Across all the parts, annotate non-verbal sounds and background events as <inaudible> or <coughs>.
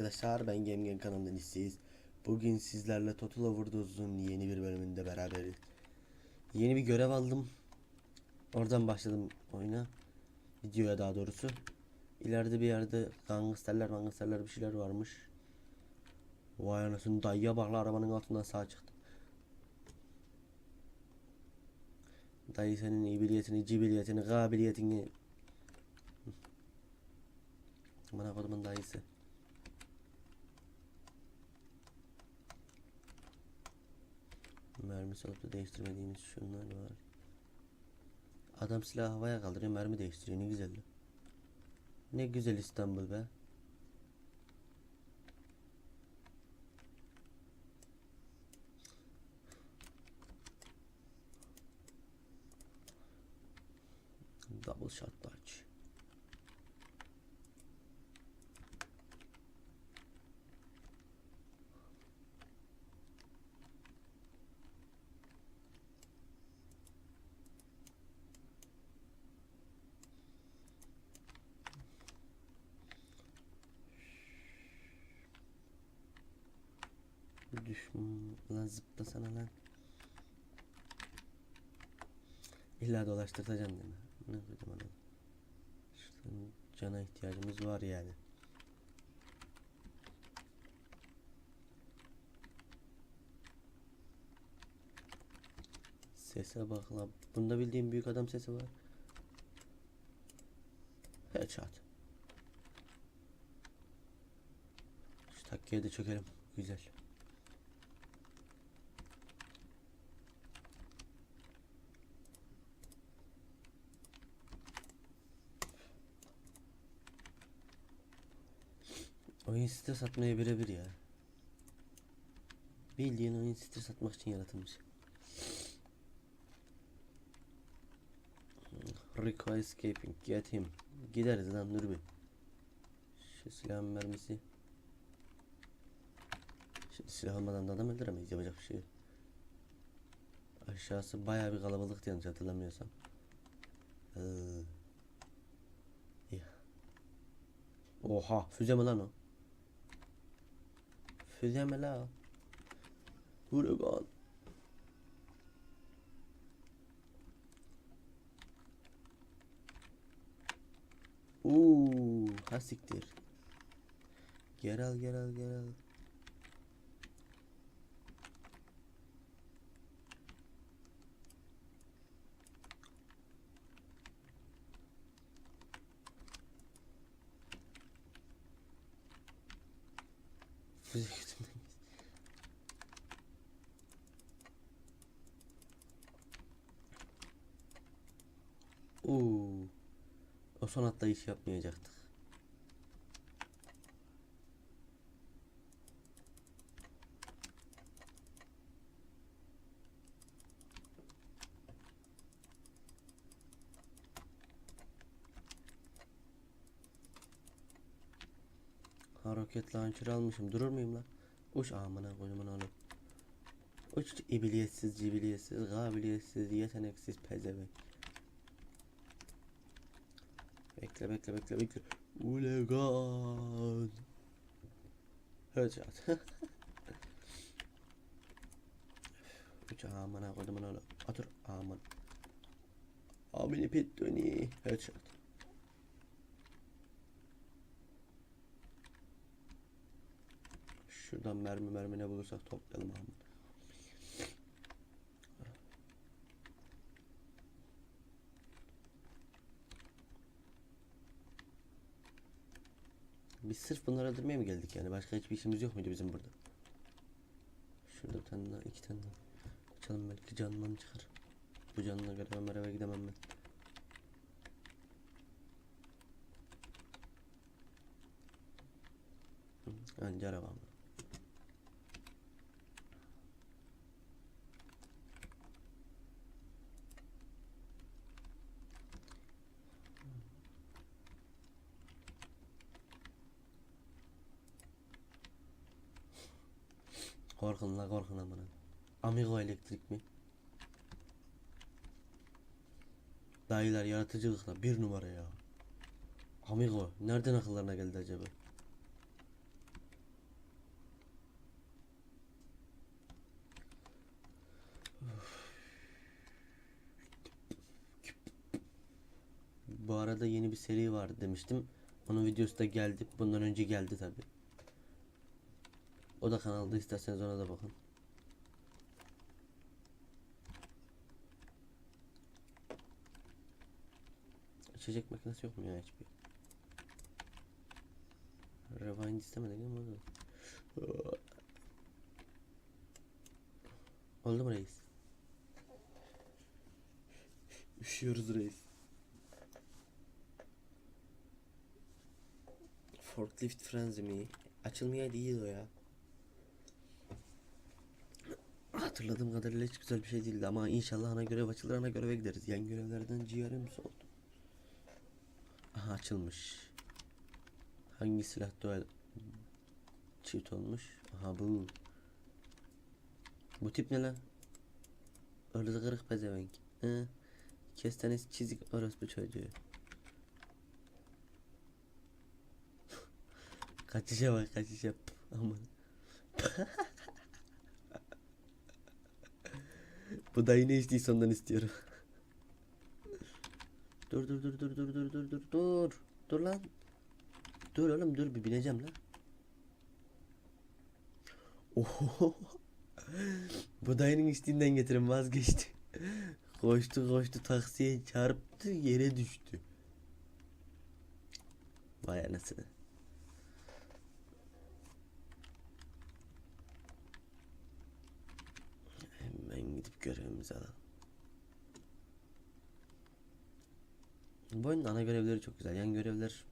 Arkadaşlar ben Gemgen kanalından isteyiz. Bugün sizlerle Total Overdos'un yeni bir bölümünde beraberiz. Yeni bir görev aldım. Oradan başladım oyuna. Videoya daha doğrusu. İleride bir yerde gangsterler gangsterler bir şeyler varmış. Vay anasını dayıya bak la, arabanın altından sağ çıktı. Dayı senin ibiliyetini, cibiliyetini, kabiliyetini Bana kodumun dayısı. Mermi da değiştirmediğimiz şunlar var. Adam silahı havaya kaldırıyor, mermi değiştiriyor. Ne güzel. Ne güzel İstanbul be. Double shot dodge. Düşman lan zıplasana lan. İlla dolaştırtacaksın değil mi? Ne koydum ona? Şuradan cana ihtiyacımız var yani. Sese bak lan. Bunda bildiğim büyük adam sesi var. Headshot. Şu takkiye de çökelim. Güzel. Oyun site satmaya birebir ya. Bildiğin oyun site satmak için yaratılmış. Rico escaping get him. Gideriz lan dur bir. Şu silahın mermisi. Şimdi silah almadan da adam öldüremeyiz yapacak bir şey. Aşağısı bayağı bir kalabalıktı yanlış hatırlamıyorsam. Ee. Oha füze mi lan o? Füze mi la? Huragan. Uuu ha siktir. Gel al gel al gel al. Oo. O son iş yapmayacaktık. Ha roket launcher almışım. Durur muyum lan? Uç amına koyumun oğlum. Uç ibiliyetsiz, cibiliyetsiz, kabiliyetsiz, yeteneksiz pezevenk. Bekle bekle bekle bekle. Ulegan. Headshot. <laughs> Uç amına koyumun oğlum. Otur aman. Abini pit döni. Headshot. Şuradan mermi mermi ne bulursak toplayalım aman. Biz sırf bunları öldürmeye mi geldik yani? Başka hiçbir işimiz yok muydu bizim burada? Şurada bir tane daha, iki tane daha. Açalım belki canından çıkar. Bu canına göre ben eve gidemem ben. Anca arabam. Korkun la korkun amına. Amigo elektrik mi? Dayılar yaratıcılıkla bir numara ya. Amigo nereden akıllarına geldi acaba? Bu arada yeni bir seri var demiştim. Onun videosu da geldi. Bundan önce geldi tabii. O da kanalda isterseniz ona da bakın. İçecek makinesi yok mu ya hiçbir? Rewind istemedik ama oldu. Oldu mu reis? Üşüyoruz reis. Forklift Frenzy mi? Açılmayaydı iyiydi o ya. Hatırladığım kadarıyla hiç güzel bir şey değildi ama inşallah ana görev açılır ana göreve gideriz. Yan görevlerden ciğerim soldu. Aha açılmış. Hangi silah duel çift olmuş? Aha bu. Bu tip ne lan? Orada kırık pezevenk. Hı? Kestanesi çizik orospu çocuğu. <laughs> kaçışa bak kaçışa. Aman. <laughs> Bu da yine içtiyse ondan istiyorum. dur dur dur dur dur dur dur dur dur. Dur lan. Dur oğlum dur bir bineceğim lan. Oho. <laughs> Bu dayının içtiğinden getirin vazgeçti. Koştu koştu taksiye çarptı yere düştü. Vay anasını. Hemen gidip görevimizi alalım. Bu oyunun ana görevleri çok güzel. Yan görevler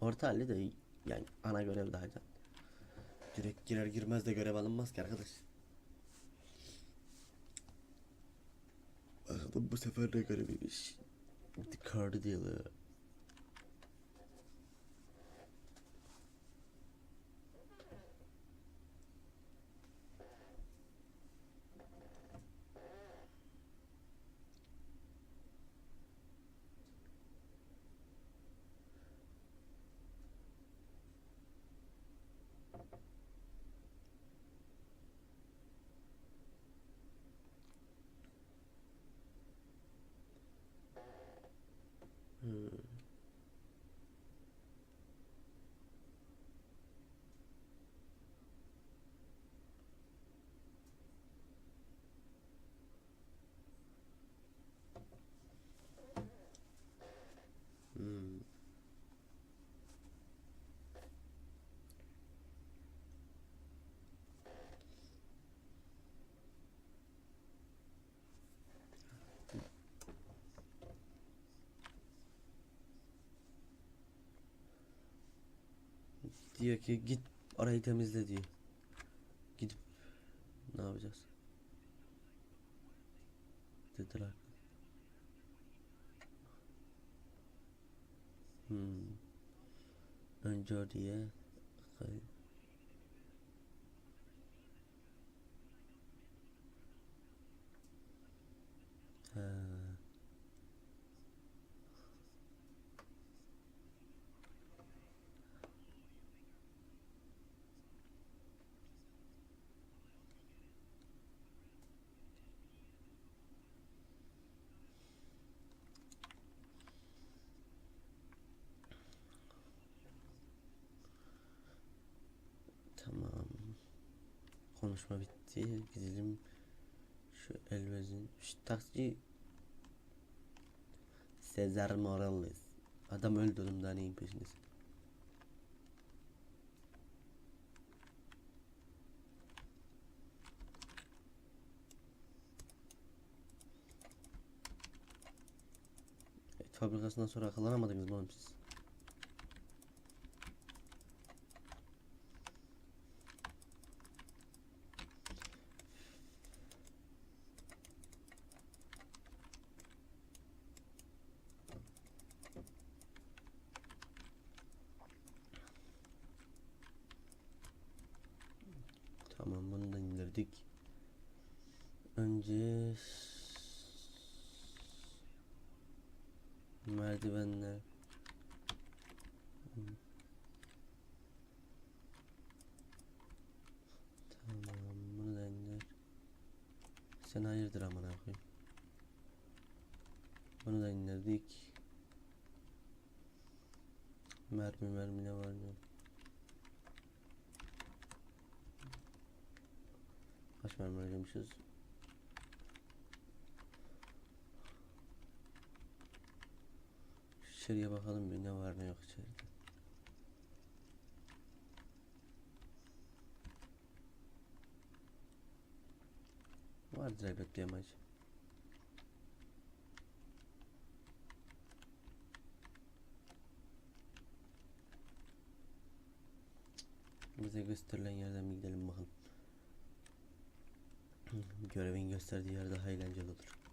orta halli de yani ana görev daha can. Direkt girer girmez de görev alınmaz ki arkadaş. Bakalım bu sefer ne göreviymiş. The card dealer. Hmm. Diyor ki git orayı temizle diyor. Gidip ne yapacağız? Dediler. Hmm. Önce oraya kay- Ha. Tamam. Konuşma bitti. Gidelim şu Elvez'in şu taksici Cesar Morales. Adam öldü oğlum daha neyin peşindesin? Et fabrikasından sonra akıllanamadınız mı oğlum siz? girdik. Önce merdivenler Kaç mermi harcamışız? İçeriye bakalım bir ne var ne yok içeride. Vardır elbet bir amacı. Bize gösterilen yerden bir gidelim bakalım. Görevin gösterdiği yer daha eğlenceli olur.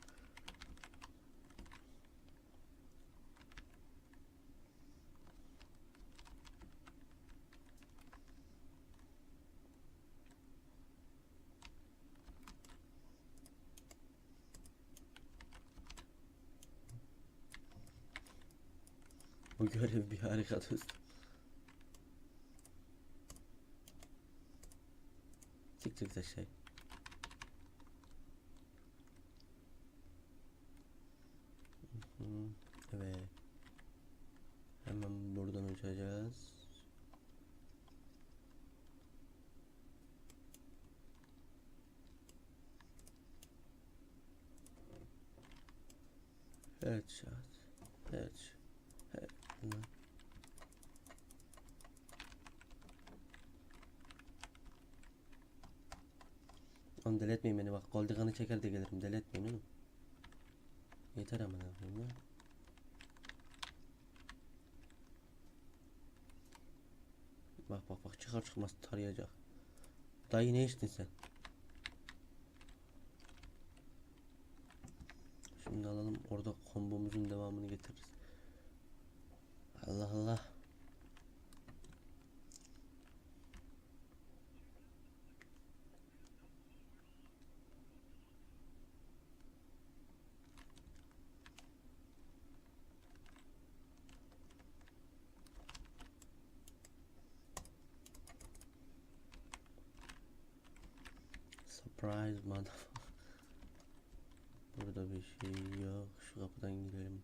Bu görev bir harika dostum. Çık çık aşağı. Hı, Evet. Hemen buradan uçacağız. Headshot. Headshot. Head. Lan. Deletmeyin beni bak. Goldigan'ı çeker de gelirim. Deletmeyin oğlum. Yeter aman abim ya. Bak bak bak çıkar çıkmaz tarayacak. Dayı ne içtin sen? Şimdi alalım orada kombomuzun devamını getiririz. Allah Allah. Surprise motherfucker. Burada bir şey yok. Şu kapıdan girelim.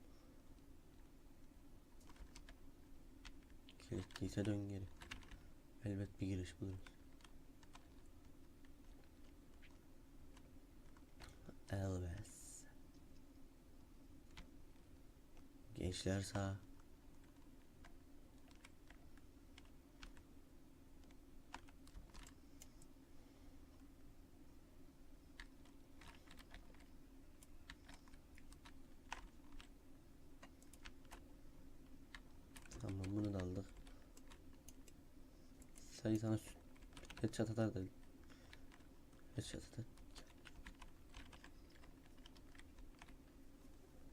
Kilitliyse dön geri. Elbet bir giriş buluruz. Elbet. Gençler sağ. Tamam bunu da aldık. Sü- headshot atar da headshot atar.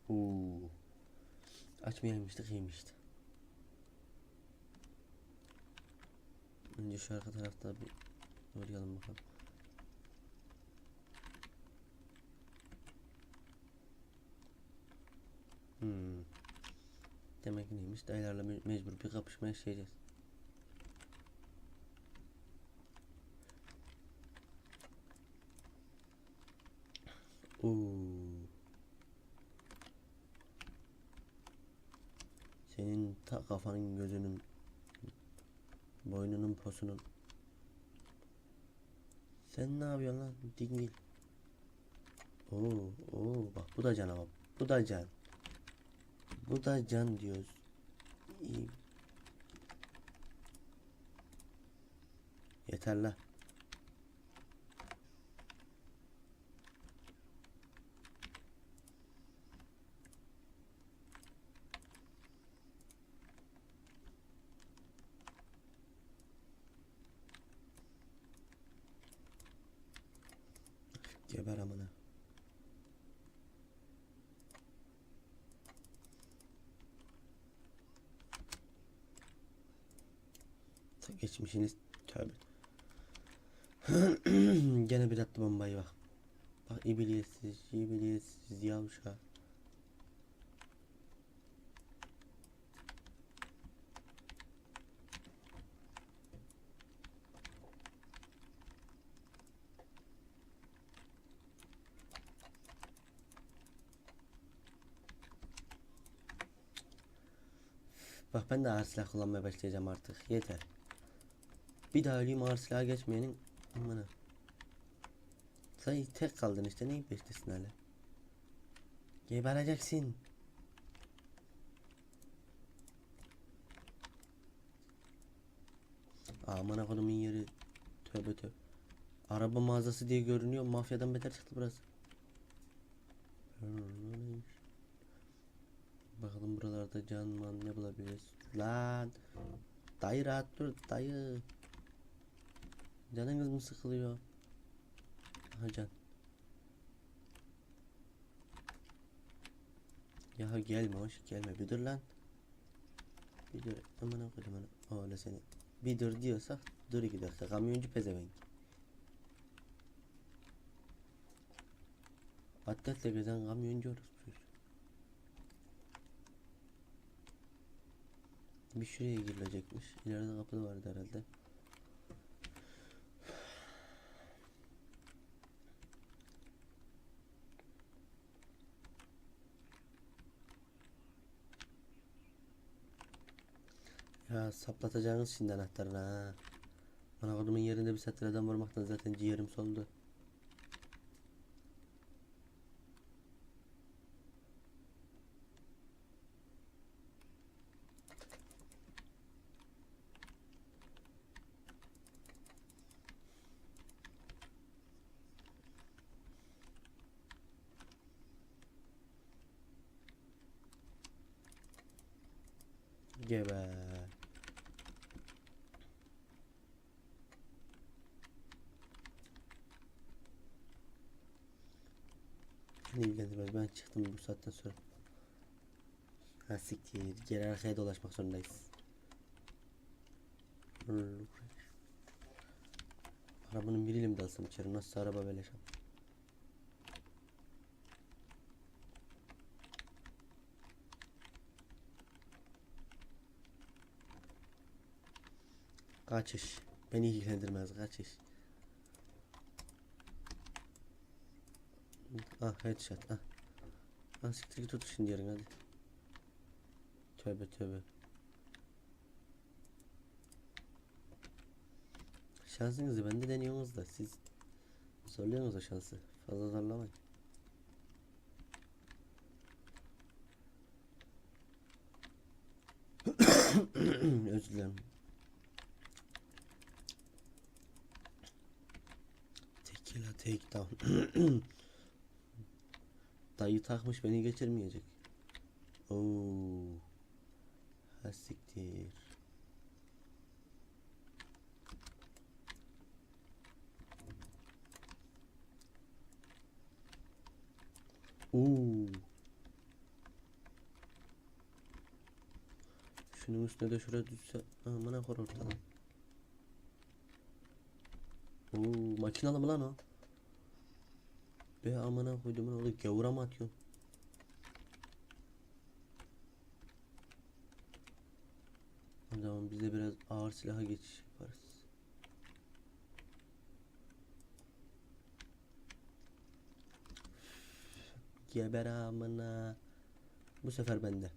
Oo. Açmayaymıştık iyiymişti. Önce şu arka tarafta bir uğrayalım bakalım. Hmm. Demek neymiş? Dayılarla me- mecbur bir kapışma yaşayacağız. Oo. Senin ta kafanın gözünün boynunun posunun. Sen ne yapıyorsun lan dingil? Oo, oo bak bu da can ama bu da can. Bu da can diyoruz. İyi. Yeter la Geber amına. Geçmişiniz tövbe. <clears throat> Gene bir attı bombayı bak. Bak ibiliyetsiz, ibiliyetsiz yavşa. Bak ben de ağır silah kullanmaya başlayacağım artık. Yeter. Bir daha öleyim ağır silaha geçmeyenin. Amına. Sen tek kaldın işte neyin peştesin hala? Gebereceksin. Aman kodumun yeri. Tövbe tövbe. Araba mağazası diye görünüyor. Mafyadan beter çıktı burası. Bakalım buralarda can man ne bulabiliriz? Lan. Dayı rahat dur dayı. Canınız mı sıkılıyor? Aha can. Ya gelme hoş gelme bir dur lan. Bir dur aman onu. Öyle seni. Bir dur diyorsak dur iki dakika kamyoncu pezevenk. Atletle gezen kamyoncu orospuyuz. Bir şuraya girilecekmiş. İleride kapı vardı herhalde. Ya saplatacağınız şimdi anahtarını ha. Bana kodumun yerinde bir satır adam vurmaktan zaten ciğerim soldu. Geber. Beni ilgilendirmez. Ben çıktım bu saatten sonra. Ha siktir. Geri arkaya dolaşmak zorundayız. Arabanın biriyle mi dalsam içeri? Nasıl araba böyle şey? Kaçış. Beni ilgilendirmez kaçış. Ah headshot ah. Ah siktir git otur şimdi yarın hadi. Tövbe tövbe. Şansınızı bende deniyorsunuz da siz zorluyorsunuz o şansı. Fazla zorlamayın. <coughs> Özür dilerim. Tequila takedown. <coughs> Dayı takmış beni geçirmeyecek. Oo. Ha siktir. Oo. Şunun üstüne de şuraya düşse amına kor ortadan. Oo, makinalı mı lan o? Be amına koydum lan oğlum gavura mı atıyorsun? O zaman biz de biraz ağır silaha geçiş yaparız. Geber amına. Bu sefer bende.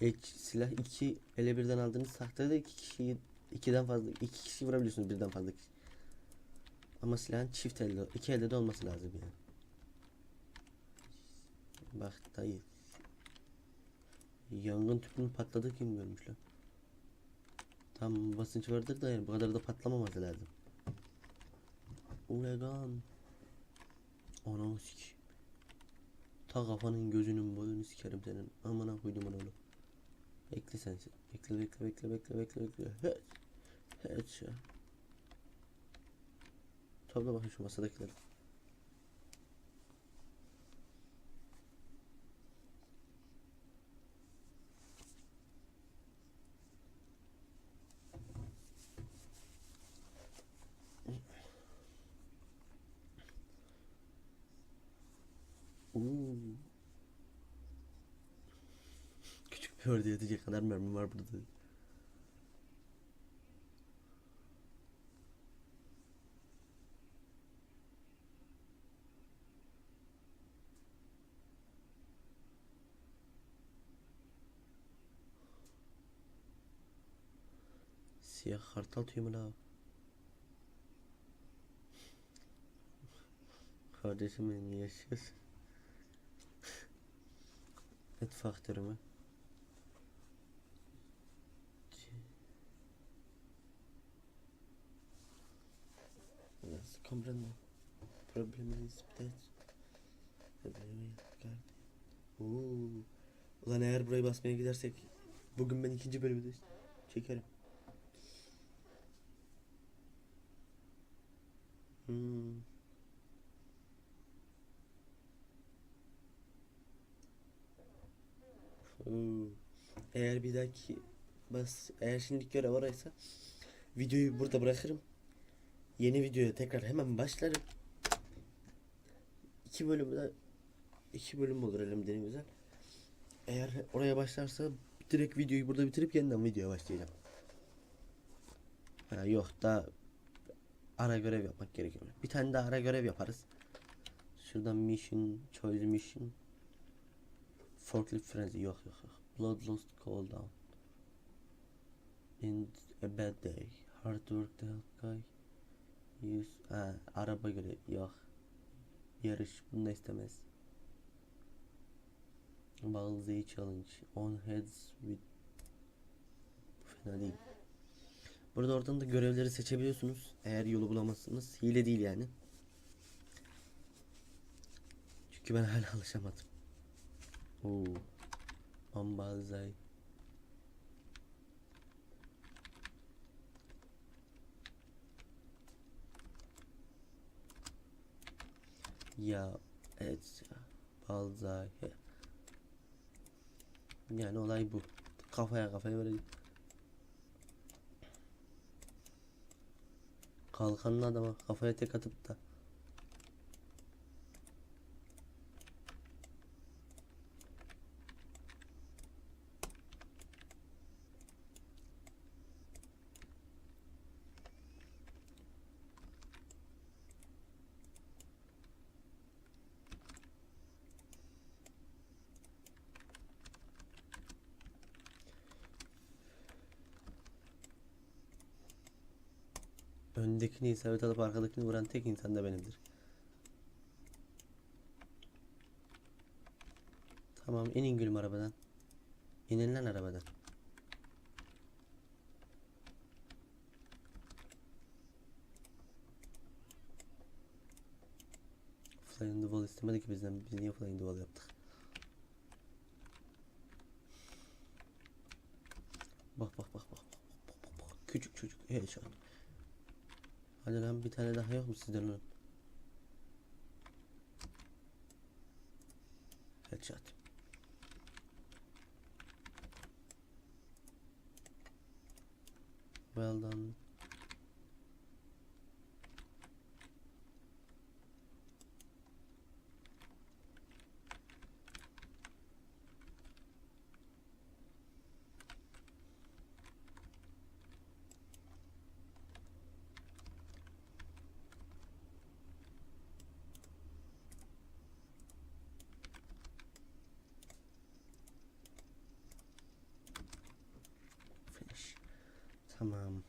Ek silah iki ele birden aldığınız takdirde iki kişiyi ikiden fazla iki kişi vurabiliyorsunuz birden fazla kişi. Ama silahın çift elde iki elde de olması lazım yani. Bak dayı. Yangın tüpünün patladığı kim görmüş lan? Tam basınç vardır da yani bu kadar da patlamaması lazım. Ulegan. Ananı sikeyim. Ta kafanın gözünün boyunu sikerim senin. Amına koydum onu. Bekle sen. Bekle bekle bekle bekle bekle bekle. Evet. Evet ya. Topla bakın şu masadakileri. Oo. Küçük bir ördeğe yetecek kadar mermi var burada. Siyah kartal tüyü mü la? Kardeşim benim yaşıyorsun. Et faktörü mü? Nasıl comprendo? Problemimiz bitmez. Problemi gardi. Oo. Ulan eğer burayı basmaya gidersek bugün ben ikinci bölümü de çekerim. Hmm. Oo. Eğer bir dahaki bas eğer şimdilik görev oraysa videoyu burada bırakırım. Yeni videoya tekrar hemen başlarım. İki bölüm de iki bölüm olur elimden en güzel. Eğer oraya başlarsa direkt videoyu burada bitirip yeniden videoya başlayacağım. Ha, yok daha ara görev yapmak gerekiyor. Bir tane daha ara görev yaparız. Şuradan mission, choice mission. Forklift frenzy yok yok yok. Bloodlust call down. In a bad day. Hard work the help guy. Use ha, araba göre yok. Yarış bunu istemez. Balzai challenge. On heads with fena değil. Burada oradan da görevleri seçebiliyorsunuz. Eğer yolu bulamazsınız. Hile değil yani. Çünkü ben hala alışamadım. Oo. Ambalzai. Ya evet ya. Balzai. Yani olay bu. Kafaya kafaya böyle kalkanlı adama kafaya tek atıp da öndekini isabet alıp arkadakini vuran tek insan da benimdir. Tamam inin gülüm arabadan. İnin lan arabadan. Fly in the wall istemedi ki bizden. Biz niye fly in the wall yaptık? Bak bak bak bak. bak, bak, bak. Küçük çocuk. Headshot. Hadi lan bir tane daha yok mu sizden lan? Tamam.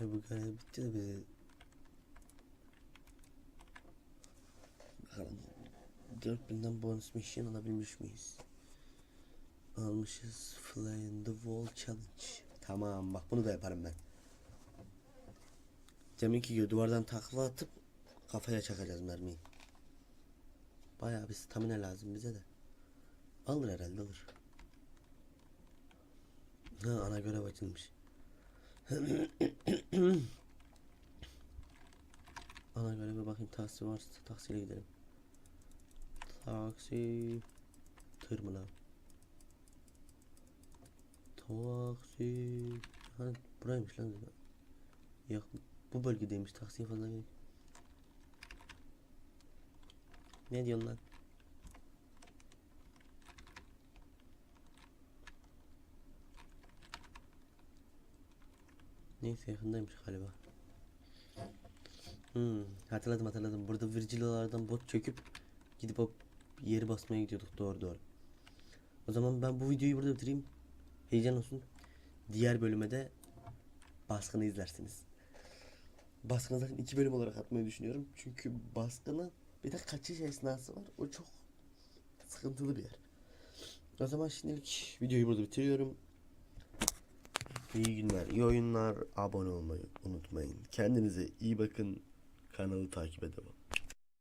Ve bu görev bitti de bizi Bakalım 4000'den bonus mission alabilmiş miyiz? Almışız Fly in the Wall Challenge. Tamam bak bunu da yaparım ben. Deminki gibi duvardan takla atıp kafaya çakacağız mermiyi. Bayağı bir stamina lazım bize de. Alır herhalde alır. Ha ana görev açılmış. <coughs> ana göreve bakayım taksi varsa taksiyle gidelim. Taksi tır mı lan? Taksi Hani buraymış lan zaten. Yok bu bölgedeymiş taksiye fazla gerek. Ne diyorsun lan? Neyse yakındaymış galiba. Hmm, hatırladım hatırladım. Burada Virgilo'lardan bot çöküp gidip o yeri basmaya gidiyorduk doğru doğru. O zaman ben bu videoyu burada bitireyim. Heyecan olsun. Diğer bölüme de baskını izlersiniz. Baskını zaten iki bölüm olarak atmayı düşünüyorum. Çünkü baskının bir de kaçış esnası var. O çok sıkıntılı bir yer. O zaman şimdilik videoyu burada bitiriyorum. İyi günler, iyi oyunlar. Abone olmayı unutmayın. Kendinize iyi bakın. Kanalı takip edin.